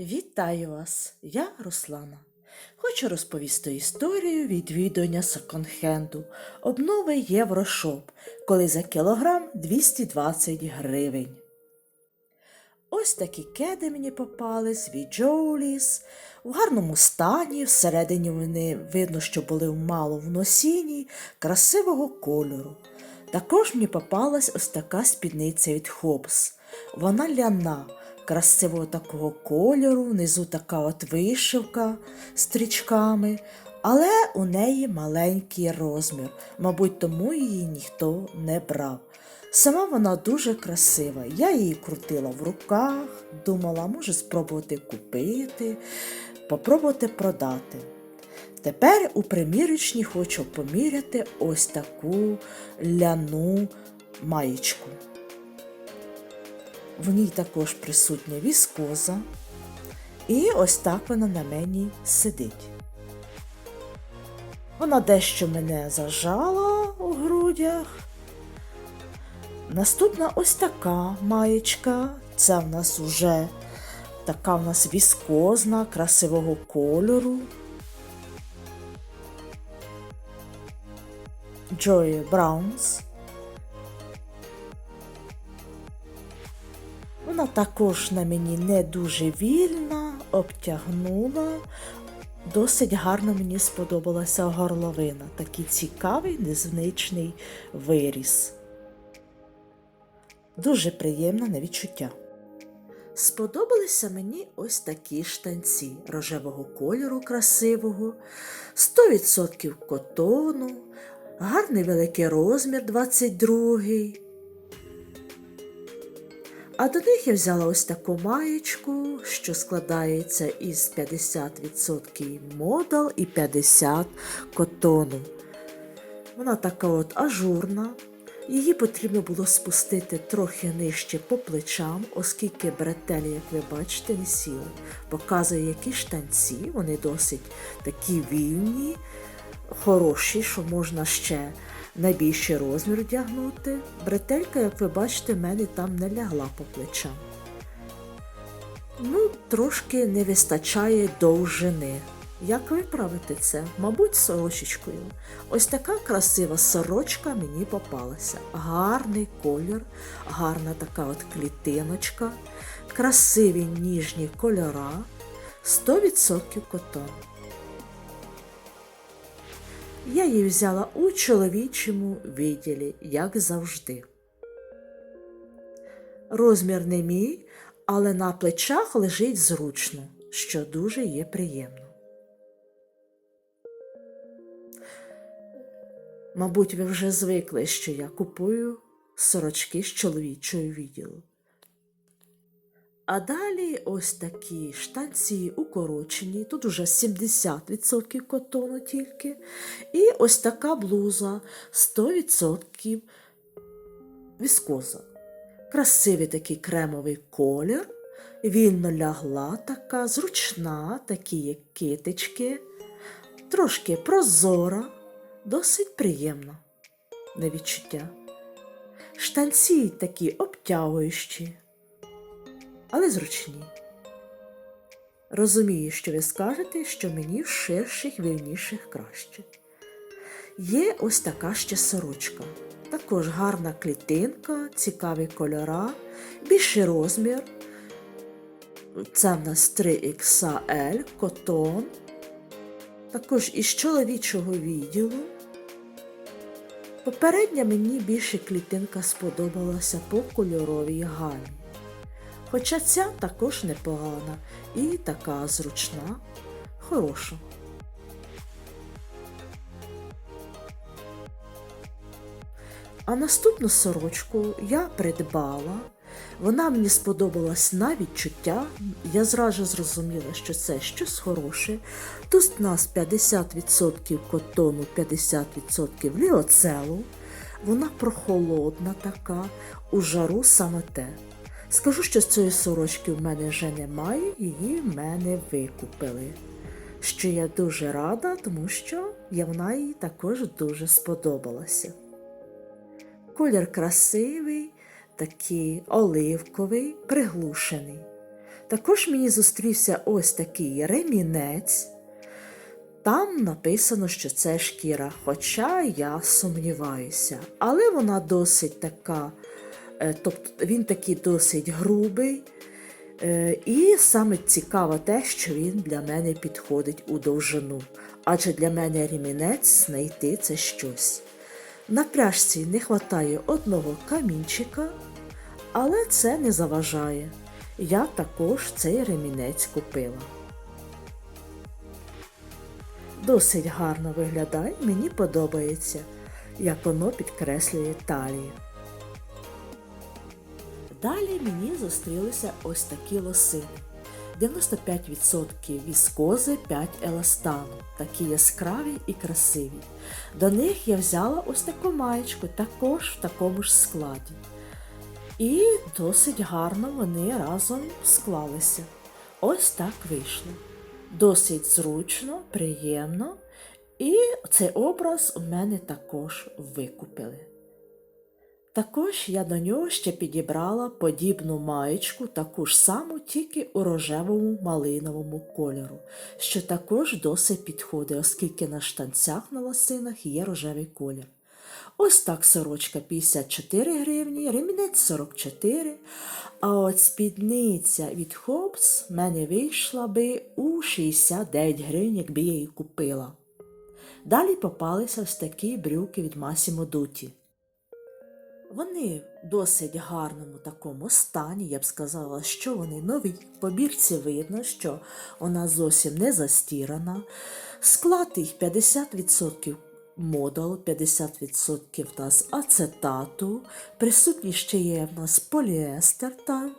Вітаю вас! Я Руслана. Хочу розповісти історію відвідування секонд-хенду обнови Єврошоп, коли за кілограм 220 гривень. Ось такі кеди мені попались від Джоуліс. В гарному стані, всередині вони видно, що були мало в носінні, красивого кольору. Також мені попалась ось така спідниця від Хобс. Вона ляна, красивого такого кольору, внизу така от вишивка з стрічками, але у неї маленький розмір, мабуть, тому її ніхто не брав. Сама вона дуже красива. Я її крутила в руках, думала, може спробувати купити, попробувати продати. Тепер у примірочній хочу поміряти ось таку ляну маєчку. В ній також присутня віскоза. І ось так вона на мені сидить. Вона дещо мене зажала у грудях. Наступна ось така маєчка. Це в нас уже така в нас віскозна, красивого кольору. Joy Browns. Вона також на мені не дуже вільна, обтягнула. Досить гарно мені сподобалася горловина. Такий цікавий, незвичний виріс. Дуже приємне на відчуття. Сподобалися мені ось такі штанці рожевого кольору красивого, 100% котону, гарний великий розмір 22. А до них я взяла ось таку маєчку, що складається із 50% модал і 50 котону. Вона така от ажурна. Її потрібно було спустити трохи нижче по плечам, оскільки бретелі, як ви бачите, не сіли. Показує, які штанці, вони досить такі вільні, хороші, що можна ще найбільший розмір одягнути. Бретелька, як ви бачите, в мене там не лягла по плечам. Ну, трошки не вистачає довжини. Як виправити це? Мабуть, сорочечкою. Ось така красива сорочка мені попалася. Гарний колір, гарна така от клітиночка, красиві ніжні кольора, 100% котон. Я її взяла у чоловічому відділі, як завжди. Розмір не мій, але на плечах лежить зручно, що дуже є приємно. Мабуть, ви вже звикли, що я купую сорочки з чоловічого відділу. А далі ось такі штанці укорочені, тут уже 70% котону тільки. І ось така блуза 100% віскоза. Красивий такий кремовий колір, вільно лягла така, зручна, такі як китички, трошки прозора, досить приємна на відчуття. Штанці такі обтягуючі але зручні. Розумію, що ви скажете, що мені в ширших, вільніших краще. Є ось така ще сорочка. Також гарна клітинка, цікаві кольора, більший розмір. Це в нас 3XL, котон. Також із чоловічого відділу. Попередня мені більше клітинка сподобалася по кольоровій гамі. Хоча ця також непогана і така зручна, хороша. А наступну сорочку я придбала. Вона мені сподобалась на відчуття. Я зразу зрозуміла, що це щось хороше. Тут у нас 50% котону, 50% ліоцелу. Вона прохолодна така, у жару саме те. Скажу, що з цієї сорочки в мене вже немає, її в мене викупили. Що я дуже рада, тому що вона їй також дуже сподобалася. Колір красивий, такий оливковий, приглушений. Також мені зустрівся ось такий ремінець. Там написано, що це шкіра, хоча я сумніваюся. Але вона досить така, тобто він такий досить грубий. Е, І саме цікаво те, що він для мене підходить у довжину. Адже для мене ремінець знайти це щось. На пряжці не вистачає одного камінчика, але це не заважає. Я також цей ремінець купила. Досить гарно виглядає, мені подобається, як воно підкреслює талію. Далі мені зустрілися ось такі лосини. 95% віскози, 5 еластану, такі яскраві і красиві. До них я взяла ось таку маєчку, також в такому ж складі. І досить гарно вони разом склалися. Ось так вийшло. Досить зручно, приємно. І цей образ у мене також викупили. Також я до нього ще підібрала подібну маєчку, таку ж саму, тільки у рожевому малиновому кольору, що також досить підходить, оскільки на штанцях на лосинах є рожевий колір. Ось так сорочка 54 гривні, ремінець 44, а от спідниця від Хопс в мене вийшла би у 69 гривень, якби я її купила. Далі попалися ось такі брюки від Massimo Dutti. Вони в досить гарному такому стані, я б сказала, що вони нові. По бірці видно, що вона зовсім не застірана. Склад їх 50% модул, 50% в нас ацетату. Присутній ще є в нас поліестер там.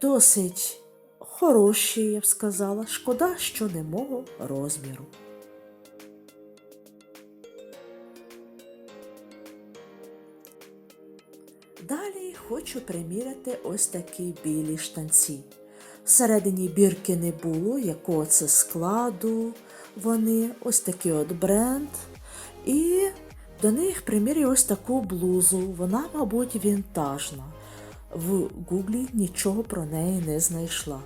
Досить хороші, я б сказала. Шкода, що не мого розміру. Хочу приміряти ось такі білі штанці. Всередині бірки не було, якого це складу вони, ось такий от бренд. І до них примірюю ось таку блузу. Вона, мабуть, вінтажна. В гуглі нічого про неї не знайшла.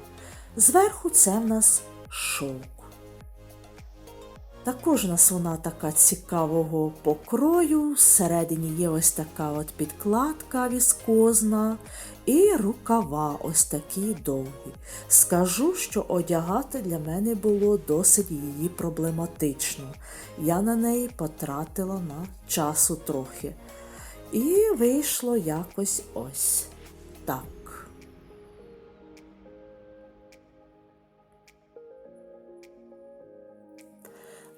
Зверху це в нас шовк. Також нас вона така цікавого покрою. Всередині є ось така от підкладка віскозна і рукава ось такі довгі. Скажу, що одягати для мене було досить її проблематично. Я на неї потратила на часу трохи. І вийшло якось ось так.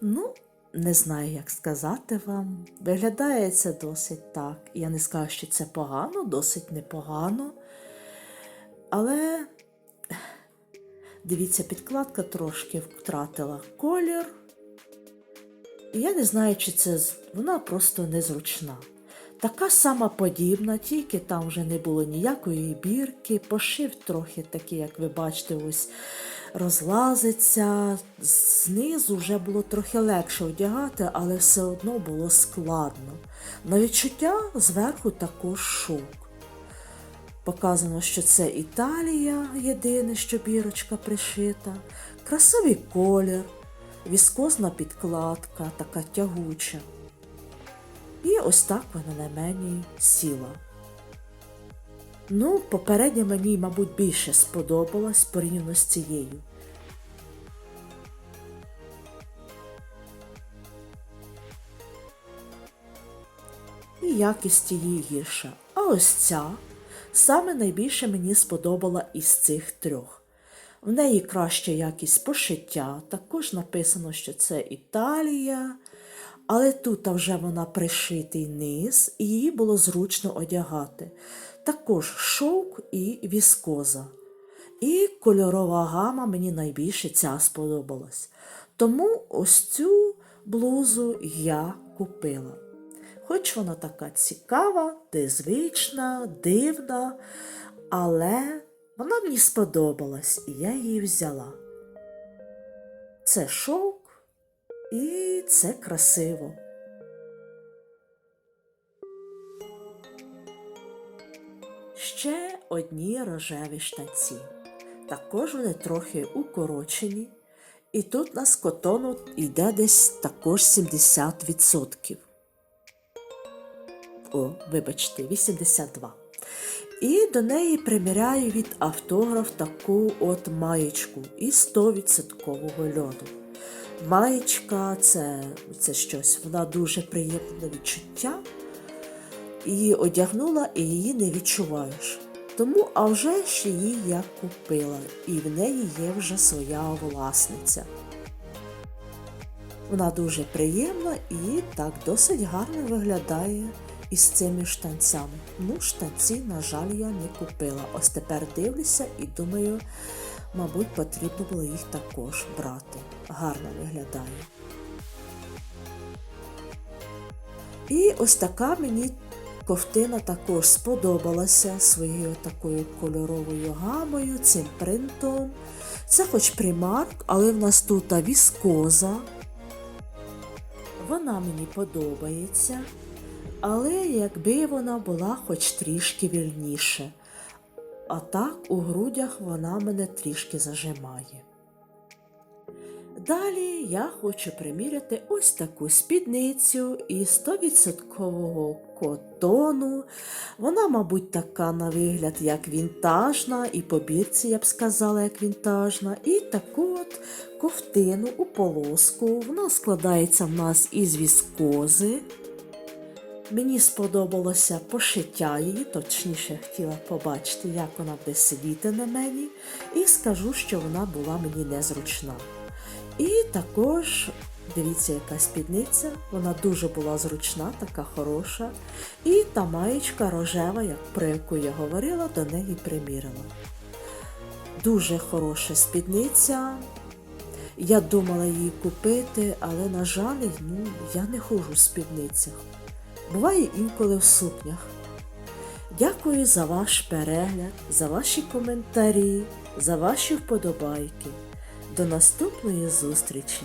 Ну, не знаю, як сказати вам. Виглядає це досить так. Я не скажу, що це погано, досить непогано. Але дивіться, підкладка трошки втратила колір. Я не знаю, чи це вона просто незручна. Така сама подібна, тільки там вже не було ніякої бірки, пошив трохи такий, як ви бачите, ось розлазиться. Знизу вже було трохи легше одягати, але все одно було складно. На відчуття зверху також шовк. Показано, що це Італія, єдине, що бірочка пришита, красивий колір, віскозна підкладка, така тягуча. І ось так вона на мені сіла. Ну, попередня мені, мабуть, більше сподобалась порівняно з цією. І якість її гірша. А ось ця саме найбільше мені сподобала із цих трьох. В неї краща якість пошиття, також написано, що це Італія, але тут вже вона пришитий низ, і її було зручно одягати. Також шовк і віскоза. І кольорова гама мені найбільше ця сподобалась. Тому ось цю блузу я купила. Хоч вона така цікава, незвична, дивна, але вона мені сподобалась, і я її взяла. Це шовк і це красиво. Ще одні рожеві штанці. Також вони трохи укорочені. І тут нас котону йде десь також 70%. О, вибачте, 82. І до неї приміряю від автограф таку от маєчку із 100% льоду. Маєчка це, це щось, вона дуже приємне відчуття. Її одягнула і її не відчуваєш. Тому, а вже ж її я купила, і в неї є вже своя власниця. Вона дуже приємна і так досить гарно виглядає із цими штанцями. Ну, штанці, на жаль, я не купила. Ось тепер дивлюся і думаю, мабуть, потрібно було їх також брати. Гарно виглядає. І ось така мені ковтина також сподобалася своєю такою кольоровою гамою, цим принтом. Це хоч примарк, але в нас тут віскоза. Вона мені подобається, але якби вона була хоч трішки вільніше. А так у грудях вона мене трішки зажимає. Далі я хочу приміряти ось таку спідницю із 100% котону. Вона, мабуть, така на вигляд, як вінтажна, і по бірці, я б сказала, як вінтажна. І таку от ковтину у полоску. Вона складається в нас із віскози. Мені сподобалося пошиття її, точніше хотіла побачити, як вона буде сидіти на мені, і скажу, що вона була мені незручна. І також, дивіться, яка спідниця, вона дуже була зручна, така хороша. І та маєчка рожева, як про яку я говорила, до неї примірила. Дуже хороша спідниця. Я думала її купити, але, на жаль, ну, я не ходжу в спідницях. Буває інколи в сукнях. Дякую за ваш перегляд, за ваші коментарі, за ваші вподобайки. До наступної зустрічі!